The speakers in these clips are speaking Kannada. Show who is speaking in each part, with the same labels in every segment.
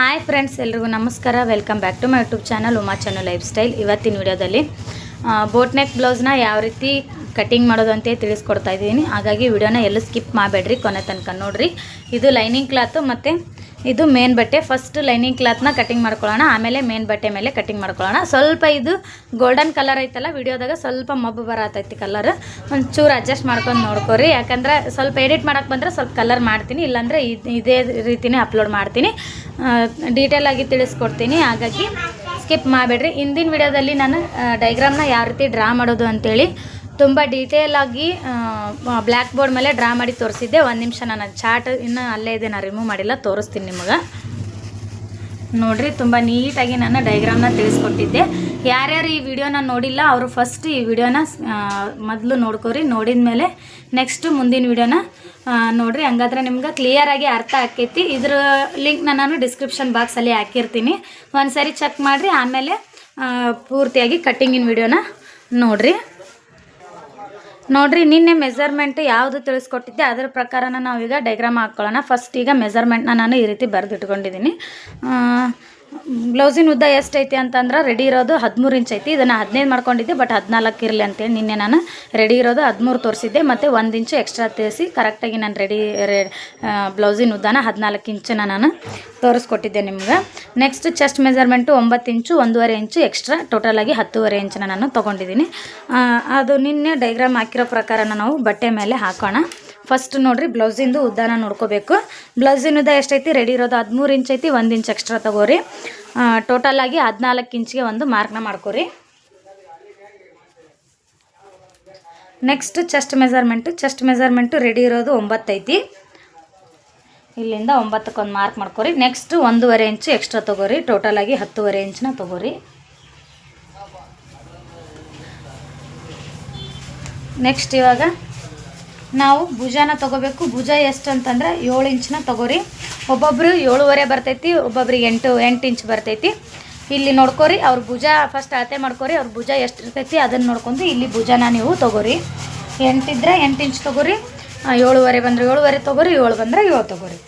Speaker 1: ಹಾಯ್ ಫ್ರೆಂಡ್ಸ್, ಎಲ್ರಿಗೂ ನಮಸ್ಕಾರ. Welcome back to my YouTube channel Uma channel lifestyle ಇವತ್ತಿನ ವಿಡಿಯೋದಲ್ಲಿ ಬೋಟ್ ನೆಕ್ ಬ್ಲೌಸ್ನ ಯಾವ ರೀತಿ ಕಟಿಂಗ್ ಮಾಡೋದು ಅಂತ ತಿಳಿಸ್ಕೊಡ್ತಾ ಇದ್ದೀನಿ. ಹಾಗಾಗಿ ವಿಡಿಯೋನ ಎಲ್ಲೂ ಸ್ಕಿಪ್ ಮಾಡಬೇಡ್ರಿ, ಕೊನೆ ತನಕ ನೋಡಿರಿ. ಇದು ಲೈನಿಂಗ್ ಕ್ಲಾತು ಮತ್ತು ಇದು ಮೇನ್ ಬಟ್ಟೆ. ಫಸ್ಟ್ ಲೈನಿಂಗ್ ಕ್ಲಾತ್ನ ಕಟಿಂಗ್ ಮಾಡ್ಕೊಳ್ಳೋಣ. ಆಮೇಲೆ ಮೇನ್ ಬಟ್ಟೆ ಮೇಲೆ ಕಟಿಂಗ್ ಮಾಡ್ಕೊಳ್ಳೋಣ. ಸ್ವಲ್ಪ ಇದು ಗೋಲ್ಡನ್ ಕಲರ್ ಐತಲ್ಲ ವಿಡಿಯೋದಾಗ ಸ್ವಲ್ಪ ಮಬ್ಬು ಬರತೈತಿ ಕಲರ್ ಒಂಚೂರು ಅಡ್ಜಸ್ಟ್ ಮಾಡ್ಕೊಂಡು ನೋಡ್ಕೊರಿ. ಯಾಕಂದ್ರೆ ಸ್ವಲ್ಪ ಎಡಿಟ್ ಮಾಡೋಕೆ ಬಂದರೆ ಸ್ವಲ್ಪ ಕಲರ್ ಮಾಡ್ತೀನಿ. ಇಲ್ಲಾಂದರೆ ಇದ್- ರೀತಿನೇ ಅಪ್ಲೋಡ್ ಮಾಡ್ತೀನಿ. ಡೀಟೇಲ್ ಆಗಿ ತಿಳಿಸ್ಕೊಡ್ತೀನಿ. ಹಾಗಾಗಿ ಸ್ಕಿಪ್ ಮಾಡಬೇಡ್ರಿ. ಹಿಂದಿನ ವಿಡಿಯೋದಲ್ಲಿ ನಾನು ಡೈಗ್ರಾಮ್ನ ಯಾವ ರೀತಿ ಡ್ರಾ ಮಾಡೋದು ಅಂತೇಳಿ ತುಂಬ ಡೀಟೇಲ್ ಆಗಿ ಬ್ಲ್ಯಾಕ್ ಬೋರ್ಡ್ ಮೇಲೆ ಡ್ರಾ ಮಾಡಿ ತೋರಿಸಿದ್ದೆ. ಒಂದು ನಿಮಿಷ ನಾನು ಚಾರ್ಟ್ ಇನ್ನು ಅಲ್ಲೇ ಇದೆ, ನಾನು ರಿಮೂವ್ ಮಾಡಿಲ್ಲ, ತೋರಿಸ್ತೀನಿ ನಿಮಗೆ. ನೋಡ್ರಿ, ತುಂಬ ನೀಟಾಗಿ ನಾನು ಡೈಗ್ರಾಮ್ನ ತಿಳಿಸ್ಕೊಟ್ಟಿದ್ದೆ. ಯಾರ್ಯಾರು ಈ ವಿಡಿಯೋನ ನೋಡಿಲ್ಲ, ಅವರು ಫಸ್ಟ್ ಈ ವಿಡಿಯೋನ ಮೊದಲು ನೋಡ್ಕೊರಿ. ನೋಡಿದ ಮೇಲೆ ನೆಕ್ಸ್ಟ್ ಮುಂದಿನ ವಿಡಿಯೋನ ನೋಡಿರಿ. ಹಂಗಾದ್ರೆ ನಿಮ್ಗೆ ಕ್ಲಿಯರಾಗಿ ಅರ್ಥ ಆಕೈತಿ ಇದ್ರ ಲಿಂಕ್ನ ನಾನು ಡಿಸ್ಕ್ರಿಪ್ಷನ್ ಬಾಕ್ಸಲ್ಲಿ ಹಾಕಿರ್ತೀನಿ. ಒಂದು ಸರಿ ಚೆಕ್ ಮಾಡಿರಿ, ಆಮೇಲೆ ಪೂರ್ತಿಯಾಗಿ ಕಟ್ಟಿಂಗಿನ ವಿಡಿಯೋನ ನೋಡ್ರಿ. ನೋಡ್ರಿ, ನಿನ್ನೆ ಮೆಜರ್ಮೆಂಟ್ ಯಾವುದು ತಿಳಿಸ್ಕೊಟ್ಟಿದ್ದೆ, ಅದರ ಪ್ರಕಾರನ ನಾವೀಗ ಡೈಗ್ರಾಮ್ ಹಾಕ್ಕೊಳ್ಳೋಣ. ಫಸ್ಟ್ ಈಗ ಮೆಜರ್ಮೆಂಟ್ನ ನಾನು ಈ ರೀತಿ ಬರೆದಿಟ್ಕೊಂಡಿದ್ದೀನಿ. ಬ್ಲೌಸಿನ ಉದ್ದ ಎಷ್ಟೈತಿ ಅಂತಂದ್ರೆ ರೆಡಿ ಇರೋದು ಹದಿಮೂರು ಇಂಚ್ ಐತಿ. ಇದನ್ನು ಹದಿನೈದು ಮಾಡ್ಕೊಂಡಿದ್ದೆ ಬಟ್ ಹದಿನಾಲ್ಕು ಇರಲಿ ಅಂತೇಳಿ ನಿನ್ನೆ ನಾನು ರೆಡಿ ಇರೋದು ಹದಿಮೂರು ತೋರಿಸಿದ್ದೆ. ಮತ್ತು ಒಂದು ಇಂಚು ಎಕ್ಸ್ಟ್ರಾ ತಿಳಿಸಿ ಕರೆಕ್ಟಾಗಿ ನಾನು ರೆಡಿ ರೆ ಬ್ಲೌಸಿನ ಉದ್ದನ ಹದಿನಾಲ್ಕು ಇಂಚನ್ನ ನಾನು ತೋರಿಸ್ಕೊಟ್ಟಿದ್ದೆ ನಿಮ್ಗೆ. ನೆಕ್ಸ್ಟ್ ಚೆಸ್ಟ್ ಮೆಜರ್ಮೆಂಟು ಒಂಬತ್ತು ಇಂಚು ಒಂದೂವರೆ ಇಂಚು ಎಕ್ಸ್ಟ್ರಾ ಟೋಟಲಾಗಿ ಹತ್ತೂವರೆ ಇಂಚನ್ನ ನಾನು ತೊಗೊಂಡಿದ್ದೀನಿ. ಅದು ನಿನ್ನೆ ಡೈಗ್ರಾಮ್ ಹಾಕಿರೋ ಪ್ರಕಾರನ ನಾವು ಬಟ್ಟೆ ಮೇಲೆ ಹಾಕೋಣ. ಫಸ್ಟ್ ನೋಡ್ರಿ, ಬ್ಲೌಸಿಂದು ಉದ್ದಾನ ನೋಡ್ಕೋಬೇಕು. ಬ್ಲೌಸಿನ ಉದ್ದ ಎಷ್ಟೈತಿ? ರೆಡಿ ಇರೋದು ಹದಿಮೂರು ಇಂಚ್ ಐತಿ, ಒಂದು ಇಂಚ್ ಎಕ್ಸ್ಟ್ರಾ ತಗೋರಿ. ಟೋಟಲ್ ಆಗಿ ಹದಿನಾಲ್ಕು ಇಂಚ್ಗೆ ಒಂದು ಮಾರ್ಕ್ನ ಮಾಡ್ಕೋರಿ. Next chest measurement chest measurement ready ಇರೋದು ಒಂಬತ್ತೈತಿ ಇಲ್ಲಿಂದ ಒಂಬತ್ತಕ್ಕೊಂದು ಮಾರ್ಕ್ ಮಾಡ್ಕೋರಿ. ನೆಕ್ಸ್ಟ್ ಒಂದೂವರೆ ಇಂಚು ಎಕ್ಸ್ಟ್ರಾ ತಗೋರಿ. ಟೋಟಲ್ ಆಗಿ ಹತ್ತುವರೆ ಇಂಚನ್ನ ತಗೋರಿ. ನೆಕ್ಸ್ಟ್ ಇವಾಗ ನಾವು ಭುಜನ ತಗೋಬೇಕು. ಭುಜ ಎಷ್ಟು ಅಂತಂದ್ರೆ ಏಳು ಇಂಚನ್ನ ತಗೋರಿ. ಒಬ್ಬೊಬ್ರು ಏಳುವರೆ ಬರ್ತೈತಿ ಒಬ್ಬೊಬ್ರಿಗೆ ಎಂಟು ಎಂಟು ಇಂಚ್ ಬರ್ತೈತಿ. ಇಲ್ಲಿ ನೋಡ್ಕೋರಿ, ಅವ್ರ ಭುಜ ಫಸ್ಟ್ ಅಳತೆ ಮಾಡ್ಕೋರಿ, ಅವ್ರ ಭುಜ ಎಷ್ಟು ಇರ್ತೈತಿ ಅದನ್ನು ನೋಡ್ಕೊಂಡು ಇಲ್ಲಿ ಭುಜನ ನೀವು ತಗೋರಿ. ಎಂಟಿದ್ರೆ ಎಂಟು ಇಂಚ್ ತೊಗೋರಿ ಏಳುವರೆ ಬಂದ್ರೆ ಏಳುವರೆ ತಗೋರಿ, ಏಳು ಬಂದ್ರೆ ಏಳು ತಗೋರಿ.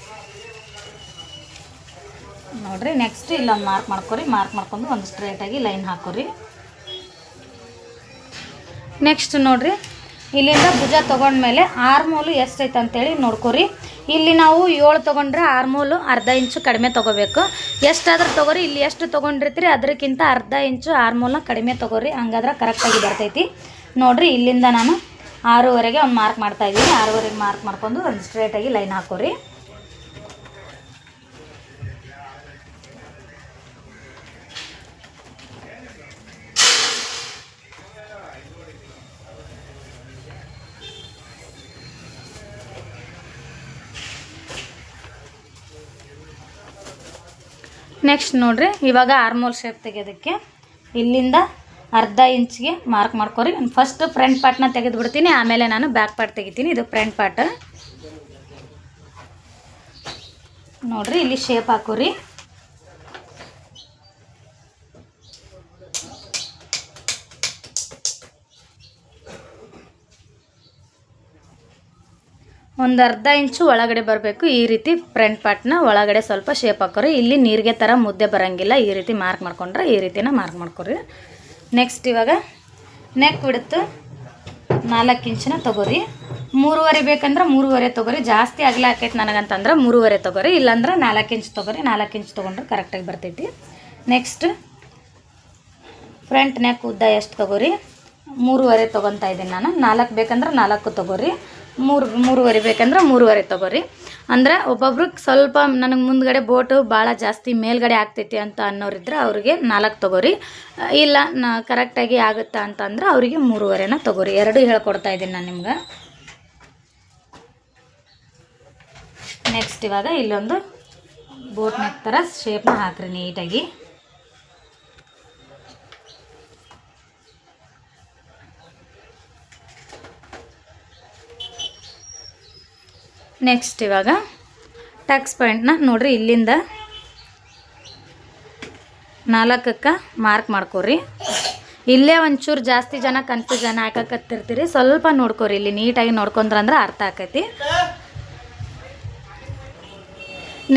Speaker 1: ನೋಡ್ರಿ ನೆಕ್ಸ್ಟ್ ಇಲ್ಲೊಂದು ಮಾರ್ಕ್ ಮಾಡ್ಕೋರಿ ಮಾರ್ಕ್ ಮಾಡ್ಕೊಂಡು ಒಂದು ಸ್ಟ್ರೇಟಾಗಿ ಲೈನ್ ಹಾಕೋರಿ. ನೆಕ್ಸ್ಟ್ ನೋಡ್ರಿ ಇಲ್ಲಿಂದ ಭುಜ ತೊಗೊಂಡ್ಮೇಲೆ ಆರ್ಮೋಲು ಎಷ್ಟೈತೆ ಅಂತೇಳಿ ನೋಡ್ಕೊರಿ. ಇಲ್ಲಿ ನಾವು ಏಳು ತೊಗೊಂಡ್ರೆ ಆರ್ಮೋಲು ಅರ್ಧ ಇಂಚು ಕಡಿಮೆ ತೊಗೋಬೇಕು. ಎಷ್ಟಾದ್ರೂ ತೊಗೋರಿ, ಇಲ್ಲಿ ಎಷ್ಟು ತೊಗೊಂಡಿರ್ತೀರಿ ಅದಕ್ಕಿಂತ ಅರ್ಧ ಇಂಚು ಆರ್ಮೋಲ್ನ ಕಡಿಮೆ ತೊಗೋರಿ, ಹಂಗಾದ್ರೆ ಕರೆಕ್ಟಾಗಿ ಬರ್ತೈತಿ. ನೋಡಿರಿ, ಇಲ್ಲಿಂದ ನಾನು ಆರೂವರೆಗೆ ಒಂದು ಮಾರ್ಕ್ ಮಾಡ್ತಾ ಇದ್ದೀನಿ. ಆರೂವರೆಗೆ ಮಾರ್ಕ್ ಮಾಡ್ಕೊಂಡು ಒಂದು ಸ್ಟ್ರೇಟಾಗಿ ಲೈನ್ ಹಾಕೋರಿ. ನೆಕ್ಸ್ಟ್ ನೋಡ್ರಿ, ಇವಾಗ ಆರ್ಮೋಲ್ ಶೇಪ್ ತೆಗೆಯೋದಕ್ಕೆ. ಇಲ್ಲಿಂದ ಅರ್ಧ ಇಂಚ್ಗೆ ಮಾರ್ಕ್ ಮಾಡ್ಕೊರಿ. ಫಸ್ಟ್ ಫ್ರಂಟ್ ಪಾರ್ಟ್ನ ತೆಗೆದು ಬಿಡ್ತೀನಿ ಆಮೇಲೆ ನಾನು ಬ್ಯಾಕ್ ಪಾರ್ಟ್ ತೆಗಿತೀನಿ. ಇದು ಫ್ರಂಟ್ ಪಾರ್ಟ್ ನೋಡ್ರಿ, ಇಲ್ಲಿ ಶೇಪ್ ಹಾಕೋರಿ. ಒಂದು ಅರ್ಧ ಇಂಚು ಒಳಗಡೆ ಬರಬೇಕು. ಈ ರೀತಿ ಫ್ರಂಟ್ ಪಾರ್ಟ್ನ ಒಳಗಡೆ ಸ್ವಲ್ಪ ಶೇಪ್ ಹಾಕೋರಿ. ಇಲ್ಲಿ ನೀರಿಗೆ ಥರ ಮುದ್ದೆ ಬರೋಂಗಿಲ್ಲ. ಈ ರೀತಿ ಮಾರ್ಕ್ ಮಾಡ್ಕೊಂಡ್ರೆ ಈ ರೀತಿನ ಮಾರ್ಕ್ ಮಾಡ್ಕೊರಿ. ನೆಕ್ಸ್ಟ್ ಇವಾಗ ನೆಕ್ ಬಿಡುತ್ತು ನಾಲ್ಕು ಇಂಚಿನ ತಗೋರಿ. ಮೂರುವರೆ ಬೇಕಂದ್ರೆ ಮೂರುವರೆ ತಗೋರಿ. ಜಾಸ್ತಿ ಅಗಲ ಆಕೈತೆ ನನಗಂತಂದ್ರೆ ಮೂರುವರೆ ತಗೋರಿ. ಇಲ್ಲಾಂದ್ರೆ ನಾಲ್ಕು ಇಂಚ್ ತಗೋರಿ. ನಾಲ್ಕು ಇಂಚ್ ತೊಗೊಂಡ್ರೆ ಕರೆಕ್ಟಾಗಿ ಬರ್ತೈತಿ. ನೆಕ್ಸ್ಟ್ ಫ್ರಂಟ್ ನೆಕ್ ಉದ್ದ ಎಷ್ಟು ತಗೋರಿ? ಮೂರುವರೆ ತೊಗೊತಾ ಇದ್ದೀನಿ ನಾನು. ನಾಲ್ಕು ಬೇಕಂದ್ರೆ ನಾಲ್ಕು ತಗೋರಿ. ಮೂರು, ಮೂರುವರೆ ಬೇಕಂದ್ರೆ ಮೂರುವರೆ ತಗೋರಿ. ಅಂದ್ರೆ ಒಬ್ಬೊಬ್ರಿಗೆ ಸ್ವಲ್ಪ ನನಗೆ ಮುಂದ್ಗಡೆ ಬೋಟು ಭಾಳ ಜಾಸ್ತಿ ಮೇಲ್ಗಡೆ ಆಗ್ತೈತಿ ಅಂತ ಅನ್ನೋರಿದ್ರೆ ಅವರಿಗೆ ನಾಲ್ಕು ತೊಗೋರಿ. ಇಲ್ಲ, ನಾ ಕರೆಕ್ಟಾಗಿ ಆಗುತ್ತಾ ಅಂತಂದ್ರೆ ಅವರಿಗೆ ಮೂರುವರೆನ ತಗೋರಿ. ಎರಡು ಹೇಳ್ಕೊಡ್ತಾ ಇದ್ದೀನಿ ನಾನು ನಿಮ್ಗೆ. ನೆಕ್ಸ್ಟ್ ಇವಾಗ ಇಲ್ಲೊಂದು ಬೋಟ್ ನೆಕ್ ಥರ ಶೇಪ್ನ ಹಾಕ್ರಿ ನೀಟಾಗಿ. ನೆಕ್ಸ್ಟ್ ಇವಾಗ ಟಕ್ಸ್ ಪಾಯಿಂಟ್ನ ನೋಡ್ರಿ ಇಲ್ಲಿಂದ ನಾಲ್ಕಕ್ಕೆ ಮಾರ್ಕ್ ಮಾಡ್ಕೊರಿ. ಇಲ್ಲೇ ಒಂಚೂರು ಜಾಸ್ತಿ ಜನ ಕನ್ಫ್ಯೂಷನ್ ಹಾಕಕತ್ತಿರ್ತೀರಿ ಸ್ವಲ್ಪ ನೋಡ್ಕೊರಿ ಇಲ್ಲಿ ನೀಟಾಗಿ ನೋಡ್ಕೊಂಡ್ರಂದ್ರೆ ಅರ್ಥ ಆಕೈತಿ.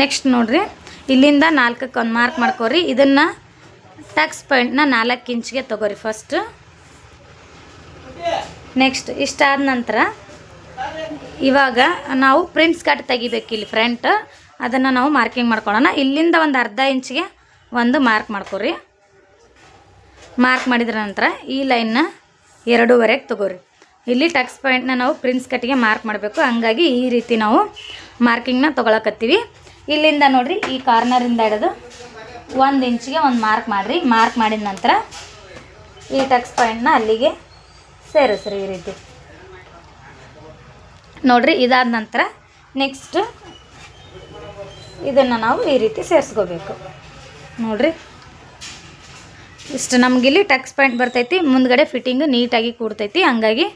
Speaker 1: ನೆಕ್ಸ್ಟ್ ನೋಡ್ರಿ ಇಲ್ಲಿಂದ ನಾಲ್ಕಕ್ಕೆ ಒಂದು ಮಾರ್ಕ್ ಮಾಡ್ಕೊರಿ. ಇದನ್ನು ಟಕ್ಸ್ ಪಾಯಿಂಟ್ನ ನಾಲ್ಕು ಇಂಚ್ಗೆ ತೊಗೋರಿ ಫಸ್ಟ್ ನೆಕ್ಸ್ಟ್ ಇಷ್ಟಾದ ನಂತರ ಇವಾಗ ನಾವು ಪ್ರಿಂಟ್ಸ್ ಕಟ್ ತೆಗಿಬೇಕು ಇಲ್ಲಿ ಫ್ರಂಟ್ ಅದನ್ನು ನಾವು ಮಾರ್ಕಿಂಗ್ ಮಾಡ್ಕೊಳ್ಳೋಣ. ಇಲ್ಲಿಂದ ಒಂದು ಅರ್ಧ ಇಂಚಿಗೆ ಒಂದು ಮಾರ್ಕ್ ಮಾಡ್ಕೊರಿ. ಮಾರ್ಕ್ ಮಾಡಿದ್ರ ನಂತರ ಈ ಲೈನ್ನ ಎರಡೂವರೆಗೆ ತಗೋರಿ. ಇಲ್ಲಿ ಟಕ್ಸ್ ಪಾಯಿಂಟ್ನ ನಾವು ಪ್ರಿನ್ಸ್ ಕಟ್ಟಿಗೆ ಮಾರ್ಕ್ ಮಾಡಬೇಕು. ಹಂಗಾಗಿ ಈ ರೀತಿ ನಾವು ಮಾರ್ಕಿಂಗ್ನ ತೊಗೊಳಕತ್ತೀವಿ. ಇಲ್ಲಿಂದ ನೋಡಿರಿ ಈ ಕಾರ್ನರಿಂದ ಹಿಡಿದು ಒಂದು ಇಂಚಿಗೆ ಒಂದು ಮಾರ್ಕ್ ಮಾಡಿರಿ. ಮಾರ್ಕ್ ಮಾಡಿದ ನಂತರ ಈ ಟಕ್ಸ್ ಪಾಯಿಂಟ್ನ ಅಲ್ಲಿಗೆ ಸೇರಿಸ್ರಿ ಈ ರೀತಿ. ನೋಡ್ರಿ, ಇದಾದ ನಂತರ ನೆಕ್ಸ್ಟ್ ಇದನ್ನು ನಾವು ಈ ರೀತಿ ಸೇರಿಸ್ಕೋಬೇಕು. ನೋಡ್ರಿ, ಇಷ್ಟು ನಮಗಿಲ್ಲಿ ಟಕ್ಸ್ ಪಾಯಿಂಟ್ ಬರ್ತೈತಿ, ಮುಂದ್ಗಡೆ ಫಿಟ್ಟಿಂಗ್ ನೀಟಾಗಿ ಕೂಡ್ತೈತಿ ಹಂಗಾಗಿ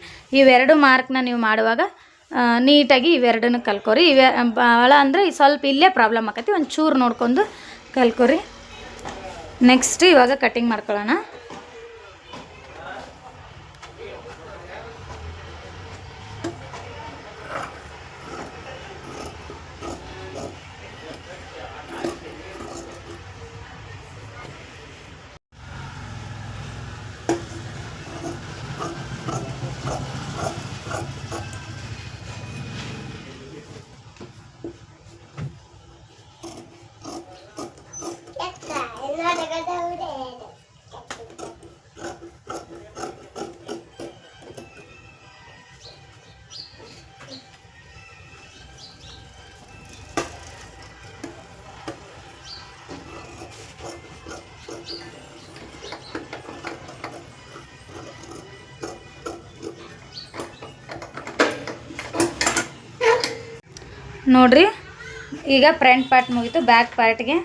Speaker 1: ಇವೆರಡು ಮಾರ್ಕ್ನ ನೀವು ಮಾಡುವಾಗ ನೀಟಾಗಿ ಇವೆರಡನ್ನು ಕಲ್ಕೋರಿ. ಇವೆ ಭಾಳ ಅಂದರೆ ಸ್ವಲ್ಪ ಇಲ್ಲೇ ಪ್ರಾಬ್ಲಮ್ ಆಕತಿ, ಒಂದು ಚೂರು ನೋಡ್ಕೊಂಡು ಕಲ್ಕೋರಿ. ನೆಕ್ಸ್ಟ್ ಇವಾಗ ಕಟ್ಟಿಂಗ್ ಮಾಡ್ಕೊಳ್ಳೋಣ. ನೋಡ್ರಿ. ಈಗ ಫ್ರಂಟ್ ಪಾರ್ಟ್ ಮುಗೀತು ಬ್ಯಾಕ್ ಪಾರ್ಟ್ಗೆ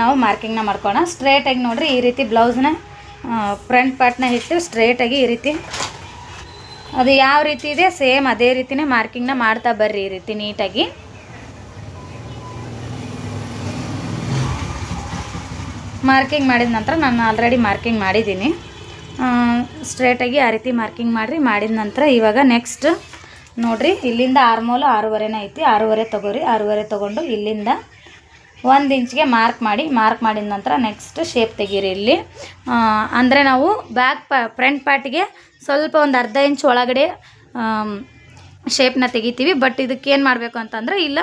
Speaker 1: ನಾವು ಮಾರ್ಕಿಂಗ್ನ ಮಾಡ್ಕೋಣ ಸ್ಟ್ರೇಟಾಗಿ ನೋಡ್ರಿ ಈ ರೀತಿ ಬ್ಲೌಸ್ನ ಫ್ರಂಟ್ ಪಾರ್ಟ್ನ ಇಟ್ಟು ಸ್ಟ್ರೇಟಾಗಿ ಈ ರೀತಿ. ಅದು ಯಾವ ರೀತಿ ಇದೆ ಸೇಮ್ ಅದೇ ರೀತಿನೇ ಮಾರ್ಕಿಂಗ್ನ ಮಾಡ್ತಾ ಬರ್ರಿ ಈ ರೀತಿ ನೀಟಾಗಿ. ಮಾರ್ಕಿಂಗ್ ಮಾಡಿದ ನಂತರ ನಾನು ಆಲ್ರೆಡಿ ಮಾರ್ಕಿಂಗ್ ಮಾಡಿದ್ದೀನಿ. ಸ್ಟ್ರೇಟಾಗಿ ಆ ರೀತಿ ಮಾರ್ಕಿಂಗ್ ಮಾಡಿರಿ. ಮಾಡಿದ ನಂತರ ಇವಾಗ ನೆಕ್ಸ್ಟ್ ನೋಡ್ರಿ, ಇಲ್ಲಿಂದ ಆರ್ಮೋಲು ಆರೂವರೆನೇ ಐತಿ. ಆರೂವರೆ ತೊಗೋರಿ, ಆರೂವರೆ ತೊಗೊಂಡು ಇಲ್ಲಿಂದ ಒಂದು ಇಂಚ್ಗೆ ಮಾರ್ಕ್ ಮಾಡಿ ಮಾರ್ಕ್ ಮಾಡಿದ ನಂತರ ನೆಕ್ಸ್ಟ್ ಶೇಪ್ ತೆಗೀರಿ ಇಲ್ಲಿ. ಅಂದರೆ ನಾವು ಬ್ಯಾಕ್ ಪ ಫ್ರಂಟ್ ಪಾರ್ಟಿಗೆ ಸ್ವಲ್ಪ ಒಂದು ಅರ್ಧ ಇಂಚ್ ಒಳಗಡೆ ಶೇಪ್ನ ತೆಗಿತೀವಿ. ಬಟ್ ಇದಕ್ಕೆ ಏನು ಮಾಡಬೇಕು ಅಂತಂದರೆ, ಇಲ್ಲ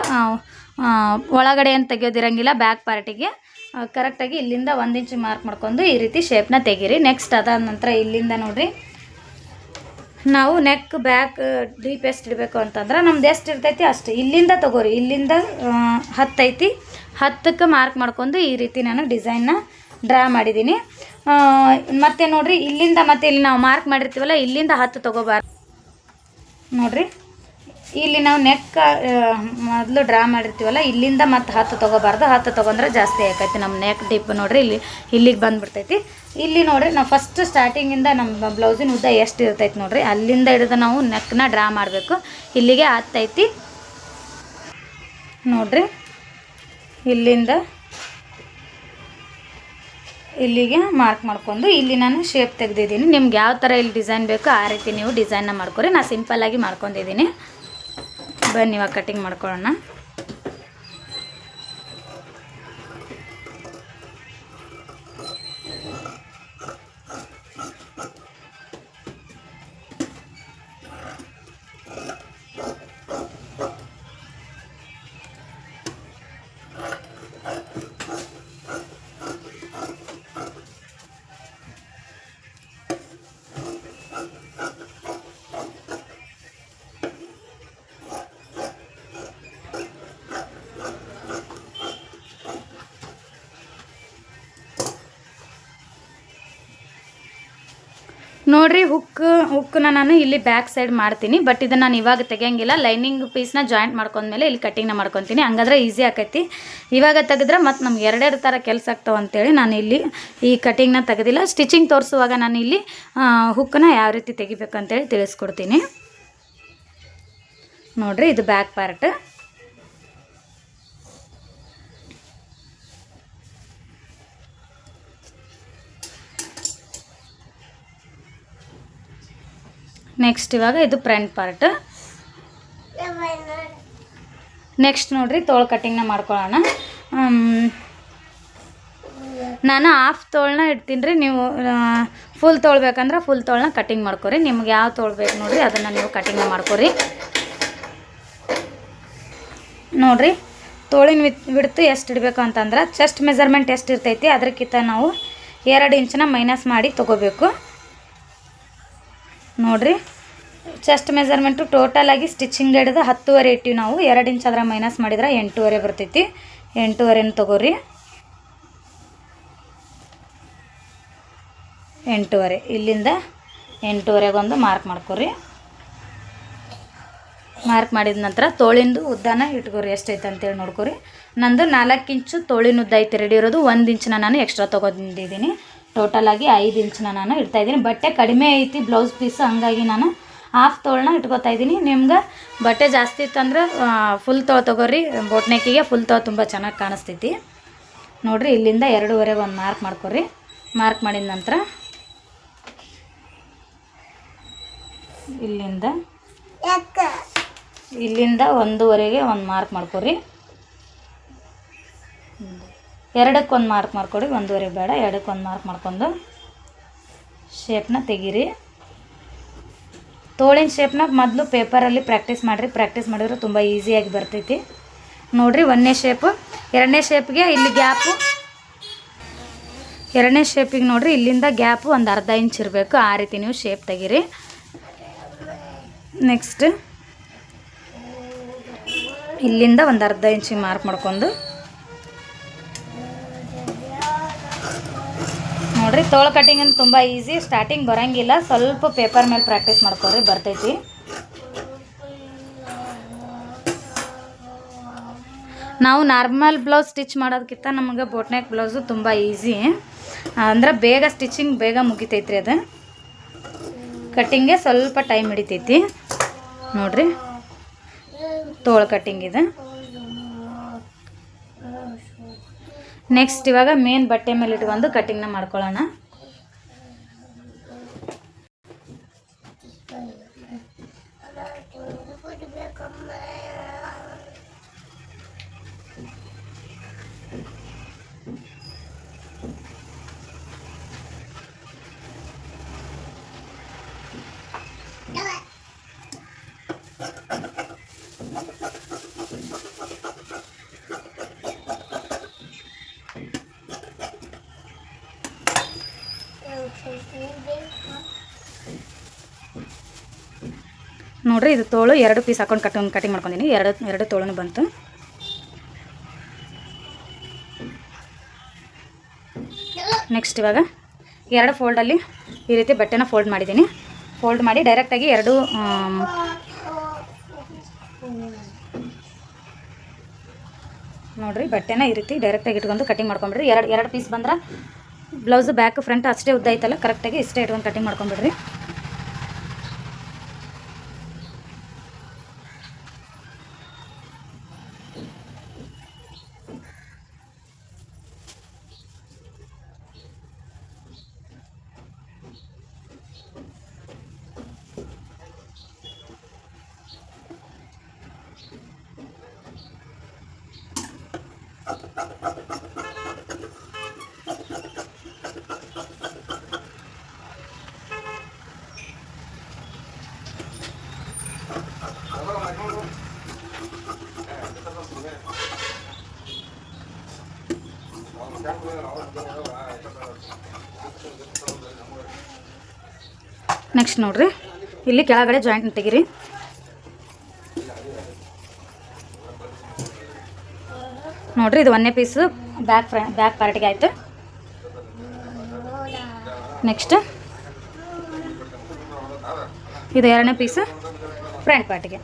Speaker 1: ಒಳಗಡೆ ಏನು ತೆಗಿಯೋದಿರಂಗಿಲ್ಲ ಬ್ಯಾಕ್ ಪಾರ್ಟಿಗೆ ಕರೆಕ್ಟಾಗಿ ಇಲ್ಲಿಂದ ಒಂದು ಇಂಚ್ ಮಾರ್ಕ್ ಮಾಡ್ಕೊಂಡು ಈ ರೀತಿ ಶೇಪ್ನ ತೆಗೀರಿ. ನೆಕ್ಸ್ಟ್ ಅದಾದ ನಂತರ ಇಲ್ಲಿಂದ ನೋಡ್ರಿ ನಾವು ನೆಕ್ ಬ್ಯಾಕ್ ಡೀಪ್ ಎಷ್ಟು ಇಡಬೇಕು ಅಂತಂದ್ರೆ ನಮ್ದು ಎಷ್ಟು ಇರ್ತೈತಿ ಅಷ್ಟು. ಇಲ್ಲಿಂದ ತಗೋರಿ, ಇಲ್ಲಿಂದ ಹತ್ತೈತಿ. ಹತ್ತಕ್ಕೆ ಮಾರ್ಕ್ ಮಾಡ್ಕೊಂಡು ಈ ರೀತಿ ನಾನು ಡಿಸೈನ್ನ ಡ್ರಾ ಮಾಡಿದ್ದೀನಿ. ಮತ್ತು ನೋಡ್ರಿ, ಇಲ್ಲಿಂದ ಮತ್ತೆ ಇಲ್ಲಿ ನಾವು ಮಾರ್ಕ್ ಮಾಡಿರ್ತೀವಲ್ಲ, ಇಲ್ಲಿಂದ ಹತ್ತು ತೊಗೋಬಾರ್ದು. ನೋಡ್ರಿ. ಇಲ್ಲಿ ನಾವು ನೆಕ್ ಮೊದಲು ಡ್ರಾ ಮಾಡಿರ್ತೀವಲ್ಲ, ಇಲ್ಲಿಂದ ಮತ್ತೆ ಹತ್ತು ತೊಗೋಬಾರ್ದು. ಹತ್ತು ತೊಗೊಂಡ್ರೆ ಜಾಸ್ತಿ ಆಕೈತಿ ನಮ್ಮ ನೆಕ್ ಡಿಪ್ ನೋಡ್ರಿ. ಇಲ್ಲಿ, ಇಲ್ಲಿಗೆ ಬಂದುಬಿಡ್ತೈತಿ. ಇಲ್ಲಿ ನೋಡ್ರಿ, ನಾವು ಫಸ್ಟ್ ಸ್ಟಾರ್ಟಿಂಗಿಂದ ನಮ್ಮ ಬ್ಲೌಸಿನ ಉದ್ದ ಎಷ್ಟು ಇರ್ತೈತಿ ನೋಡ್ರಿ. ಅಲ್ಲಿಂದ ಹಿಡಿದು ನಾವು ನೆಕ್ನ ಡ್ರಾ ಮಾಡಬೇಕು. ಇಲ್ಲಿಗೆ ಹತ್ತೈತಿ. ನೋಡ್ರಿ, ಇಲ್ಲಿಂದ ಇಲ್ಲಿಗೆ ಮಾರ್ಕ್ ಮಾಡ್ಕೊಂಡು ಇಲ್ಲಿ ನಾನು ಶೇಪ್ ತೆಗೆದಿದ್ದೀನಿ. ನಿಮ್ಗೆ ಯಾವ ಥರ ಇಲ್ಲಿ ಡಿಸೈನ್ ಬೇಕೋ ಆ ರೀತಿ ನೀವು ಡಿಸೈನ್ನ ಮಾಡ್ಕೊರಿ. ನಾನು ಸಿಂಪಲ್ಲಾಗಿ ಮಾಡ್ಕೊಂಡಿದ್ದೀನಿ. ಬನ್ನಿ ಇವಾಗ ಕಟಿಂಗ್ ಮಾಡ್ಕೊಳ್ಳೋಣ. ನೋಡ್ರಿ ಹುಕ್ ಹುಕ್ಕನ್ನ ನಾನು ಇಲ್ಲಿ ಬ್ಯಾಕ್ ಸೈಡ್ ಮಾಡ್ತೀನಿ. ಬಟ್ ಇದನ್ನು ನಾನು ಇವಾಗ ತೆಗಿಯಂಗಿಲ್ಲ. ಲೈನಿಂಗ್ ಪೀಸ್ನ ಜಾಯಿಂಟ್ ಮಾಡ್ಕೊಂಡ್ಮೇಲೆ ಇಲ್ಲಿ ಕಟ್ಟಿಂಗ್ನ ಮಾಡ್ಕೊತೀನಿ. ಹಂಗಾದ್ರೆ ಈಸಿ ಆಕೈತಿ. ಇವಾಗ ತೆಗೆದ್ರೆ ಮತ್ತು ನಮ್ಗೆ ಎರಡೆರಡು ಥರ ಕೆಲಸ ಆಗ್ತಾವೆ ಅಂತೇಳಿ ನಾನು ಇಲ್ಲಿ ಈ ಕಟಿಂಗ್ನ ತೆಗೆದಿಲ್ಲ. ಸ್ಟಿಚಿಂಗ್ ತೋರಿಸುವಾಗ ನಾನು ಇಲ್ಲಿ ಹುಕ್ಕನ್ನ ಯಾವ ರೀತಿ ತೆಗಿಬೇಕಂತೇಳಿ ತಿಳಿಸ್ಕೊಡ್ತೀನಿ. ನೋಡ್ರಿ, ಇದು ಬ್ಯಾಕ್ ಪಾರ್ಟ್ ನೆಕ್ಸ್ಟ್ ಇವಾಗ ಇದು ಫ್ರಂಟ್ ಪಾರ್ಟ್ ನೆಕ್ಸ್ಟ್ ನೋಡ್ರಿ, ತೋಳು ಕಟ್ಟಿಂಗ್ನ ಮಾಡ್ಕೊಳ್ಳೋಣ. ನಾನು ಹಾಫ್ ತೋಳನ್ನ ಇಡ್ತೀನಿ ರೀ, ನೀವು ಫುಲ್ ತೊಳ್ಬೇಕಂದ್ರೆ ಫುಲ್ ತೋಳನ್ನ ಕಟಿಂಗ್ ಮಾಡ್ಕೊರಿ. ನಿಮ್ಗೆ ಯಾವ ತೊಳ್ಬೇಕು ನೋಡ್ರಿ, ಅದನ್ನು ನೀವು ಕಟಿಂಗ್ ಮಾಡ್ಕೊರಿ. ನೋಡ್ರಿ, ತೋಳಿನ ವಿತ್ ಬಿಡ್ತು ಎಷ್ಟು ಇಡಬೇಕು ಅಂತಂದ್ರೆ ಚೆಸ್ಟ್ ಮೆಜರ್ಮೆಂಟ್ ಎಷ್ಟು ಇರ್ತೈತಿ ಅದಕ್ಕಿಂತ ನಾವು ಎರಡು ಇಂಚನ್ನ ಮೈನಸ್ ಮಾಡಿ ತೊಗೋಬೇಕು. ನೋಡ್ರಿ. ಚೆಸ್ಟ್ ಮೆಜರ್ಮೆಂಟು ಟೋಟಲಾಗಿ ಸ್ಟಿಚಿಂಗ್ ಹಿಡಿದು ಹತ್ತುವರೆ ಇಟ್ಟಿವಿ ನಾವು. ಎರಡು ಇಂಚ್ ಅದರ ಮೈನಸ್ ಮಾಡಿದ್ರೆ ಎಂಟೂವರೆ ಬರ್ತೈತಿ. ಎಂಟೂವರೆನ ತಗೋರಿ. ಎಂಟೂವರೆ. ಇಲ್ಲಿಂದ ಎಂಟೂವರೆಗೊಂದು ಮಾರ್ಕ್ ಮಾಡ್ಕೊರಿ. ಮಾರ್ಕ್ ಮಾಡಿದ ನಂತರ ತೋಳಿಂದು ಉದ್ದನ ಇಟ್ಕೊರಿ. ಎಷ್ಟೈತೆ ಅಂತೇಳಿ ನೋಡ್ಕೊರಿ. ನಂದು ನಾಲ್ಕು ಇಂಚು ತೋಳಿನ ಉದ್ದ ಐತೆ. ರೆಡಿ ಇರೋದು ಒಂದು ಇಂಚನ್ನ ನಾನು ಎಕ್ಸ್ಟ್ರಾ ತೊಗೊಂಡಿದ್ದೀನಿ. ಟೋಟಲಾಗಿ ಐದು ಇಂಚನ್ನ ನಾನು ಇಡ್ತಾ ಇದ್ದೀನಿ. ಬಟ್ಟೆ ಕಡಿಮೆ ಐತಿ ಬ್ಲೌಸ್ ಪೀಸ್ ಹಂಗಾಗಿ ನಾನು ಹಾಫ್ ತೋಳನ್ನ ಇಟ್ಕೋತಾ ಇದ್ದೀನಿ. ನಿಮ್ಗೆ ಬಟ್ಟೆ ಜಾಸ್ತಿ ಇತ್ತಂದ್ರೆ ಫುಲ್ ತೋಳು ತೊಗೋರಿ. ಬೋಟ್ನೆಕ್ಕಿಗೆ ಫುಲ್ ತೋಳು ತುಂಬ ಚೆನ್ನಾಗಿ ಕಾಣಿಸ್ತೈತಿ. ನೋಡಿರಿ ಇಲ್ಲಿಂದ ಎರಡೂವರೆಗೆ ಒಂದು ಮಾರ್ಕ್ ಮಾಡ್ಕೊರಿ. ಮಾರ್ಕ್ ಮಾಡಿದ ನಂತರ ಇಲ್ಲಿಂದ ಇಲ್ಲಿಂದ ಒಂದೂವರೆಗೆ ಒಂದು ಮಾರ್ಕ್ ಮಾಡ್ಕೊರಿ. ಎರಡಕ್ಕೆ ಒಂದು ಮಾರ್ಕ್ ಮಾಡ್ಕೊಡಿ, ಒಂದೂವರೆ ಬೇಡ ಎರಡಕ್ಕೆ ಒಂದು ಮಾರ್ಕ್ ಮಾಡ್ಕೊಂಡು ಶೇಪ್ನ ತೆಗೀರಿ. ತೋಳಿನ ಶೇಪ್ನ ಮೊದಲು ಪೇಪರಲ್ಲಿ ಪ್ರಾಕ್ಟೀಸ್ ಮಾಡಿರಿ ಪ್ರಾಕ್ಟೀಸ್ ಮಾಡಿದ್ರೆ ತುಂಬ ಈಸಿಯಾಗಿ ಬರ್ತೈತಿ. ನೋಡಿರಿ ಒಂದನೇ ಶೇಪು ಎರಡನೇ ಶೇಪ್ಗೆ ಇಲ್ಲಿ ಗ್ಯಾಪು ಎರಡನೇ ಶೇಪಿಗೆ ನೋಡಿರಿ ಇಲ್ಲಿಂದ ಗ್ಯಾಪು ಒಂದು ಅರ್ಧ ಇಂಚ್ ಇರಬೇಕು, ಆ ರೀತಿ ನೀವು ಶೇಪ್ ತೆಗೀರಿ. ನೆಕ್ಸ್ಟ್ ಇಲ್ಲಿಂದ ಒಂದು ಅರ್ಧ ಇಂಚಿಗೆ ಮಾರ್ಕ್ ಮಾಡ್ಕೊಂಡು ನೋಡ್ರಿ, ತೋಳು ಕಟಿಂಗ್ ಅಂತ ತುಂಬ ಈಸಿ ಸ್ಟಾರ್ಟಿಂಗ್ ಬರೋಂಗಿಲ್ಲ. ಸ್ವಲ್ಪ ಪೇಪರ್ ಮೇಲೆ ಪ್ರಾಕ್ಟೀಸ್ ಮಾಡ್ಕೊರಿ ಬರ್ತೈತಿ. ನಾವು ನಾರ್ಮಲ್ ಬ್ಲೌಸ್ ಸ್ಟಿಚ್ ಮಾಡೋದಕ್ಕಿಂತ ನಮಗೆ ಬೋಟ್ನೆಕ್ ಬ್ಲೌಸು ತುಂಬ ಈಸಿ ಅಂದ್ರೆ ಬೇಗ ಸ್ಟಿಚಿಂಗ್ ಬೇಗ ಮುಗಿತೈತ್ರಿ ಅದು. ಕಟ್ಟಿಂಗೆ ಸ್ವಲ್ಪ ಟೈಮ್ ಹಿಡಿತೈತಿ. ನೋಡ್ರಿ, ತೋಳು ಕಟ್ಟಿಂಗ್ ಇದೆ. ನೆಕ್ಸ್ಟ್ ಇವಾಗ ಮೇನ್ ಬಟ್ಟೆ ಮೇಲೆ ಇಟ್ಕೊಂಡು ಕಟ್ಟಿಂಗ್ನ ಮಾಡ್ಕೊಳ್ಳೋಣ. ನೋಡ್ರಿ ಇದು ತೋಳು ಎರಡು ಪೀಸ್ ಹಾಕೊಂಡು ಕಟ್ ಕಟಿಂಗ್ ಮಾಡ್ಕೊಂಡಿನಿ. ಎರಡು ಎರಡು ತೋಳು ಬಂತು. ನೆಕ್ಸ್ಟ್ ಇವಾಗ ಎರಡು ಫೋಲ್ಡಲ್ಲಿ ಈ ರೀತಿ ಬಟ್ಟೆನ ಫೋಲ್ಡ್ ಮಾಡಿದ್ದೀನಿ ಫೋಲ್ಡ್ ಮಾಡಿ ಡೈರೆಕ್ಟಾಗಿ ಎರಡು ನೋಡಿರಿ, ಬಟ್ಟೆನ ಈ ರೀತಿ ಡೈರೆಕ್ಟಾಗಿ ಇಟ್ಕೊಂಡು ಕಟಿಂಗ್ ಮಾಡ್ಕೊಂಬಿಡ್ರಿ ಎರಡು ಎರಡು ಪೀಸ್ ಬಂದ್ರೆ ಬ್ಲೌಸ್ ಬ್ಯಾಕ್ ಫ್ರಂಟ್ ಅಷ್ಟೇ ಉದ್ದ ಐತಲ್ಲ ಕರೆಕ್ಟಾಗಿ ಇಷ್ಟೇ ಇಟ್ಕೊಂಡು ಕಟಿಂಗ್ ಮಾಡ್ಕೊಂಬಿಡ್ರಿ ನೆಕ್ಸ್ಟ್ ನೋಡ್ರಿ. ಇಲ್ಲಿ ಕೆಳಗಡೆ ಜಾಯಿಂಟ್ ತೆಗಿರಿ. ನೋಡ್ರಿ, ಇದು ಒಂದನೇ ಪೀಸು ಬ್ಯಾಕ್ ಫ್ರ ಬ್ಯಾಕ್ ಪಾರ್ಟಿಗೆ ಆಯಿತು. ನೆಕ್ಸ್ಟ್ ಇದು ಎರಡನೇ ಪೀಸು ಫ್ರಂಟ್ ಪಾರ್ಟಿಗೆ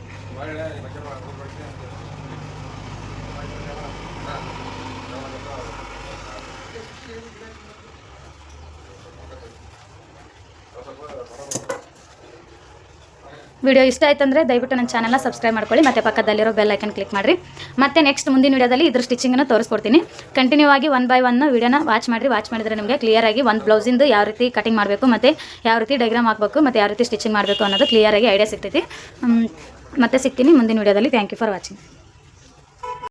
Speaker 1: ವಿಡಿಯೋ ಇಷ್ಟ ಆಯ್ತಂದ್ರೆ ದಯವಿಟ್ಟು ನನ್ನ ಚಾನಲ್ನ ಸಬ್ಸ್ಕ್ರೈಬ್ ಮಾಡ್ಕೊಳ್ಳಿ, ಮತ್ತೆ ಪಕ್ಕದಲ್ಲಿರೋ ಬೆಲ್ ಐಕನ್ ಕ್ಲಿಕ್ ಮಾಡಿರಿ. ಮತ್ತೆ ನೆಕ್ಸ್ಟ್ ಮುಂದಿನ ವಿಡಿಯೋದಲ್ಲಿ ಇದ್ರ ಸ್ಟಿಚಿಂಗನ್ನು ತೋರಿಸ್ಕೊಡ್ತೀನಿ. ಕಂಟಿನ್ಯೂ ಆಗಿ ಒನ್ ಬೈ ಒನ್ ವಿಡಿಯೋನ ವಾಚ್ ಮಾಡಿರಿ ವಾಚ್ ಮಾಡಿದ್ರೆ ನಿಮಗೆ ಕ್ಲಿಯರ್ ಆಗಿ ಒಂದು ಬ್ಲೌಸಿಂದು ಯಾವ ರೀತಿ ಕಟಿಂಗ್ ಮಾಡಬೇಕು, ಮತ್ತು ಯಾವ ರೀತಿ ಡೈಗ್ರಾಮ್ ಹಾಕಬೇಕು, ಮತ್ತು ಯಾವ ರೀತಿ ಸ್ಟಿಚಿಂಗ್ ಮಾಡಬೇಕು ಅನ್ನೋದು ಕ್ಲಿಯರ್ ಆಗಿ ಐಡಿಯಾ ಸಿಗ್ತೈತಿ. ಮತ್ತೆ ಸಿಗ್ತೀನಿ ಮುಂದಿನ ವಿಡಿಯೋದಲ್ಲಿ. Thank you for watching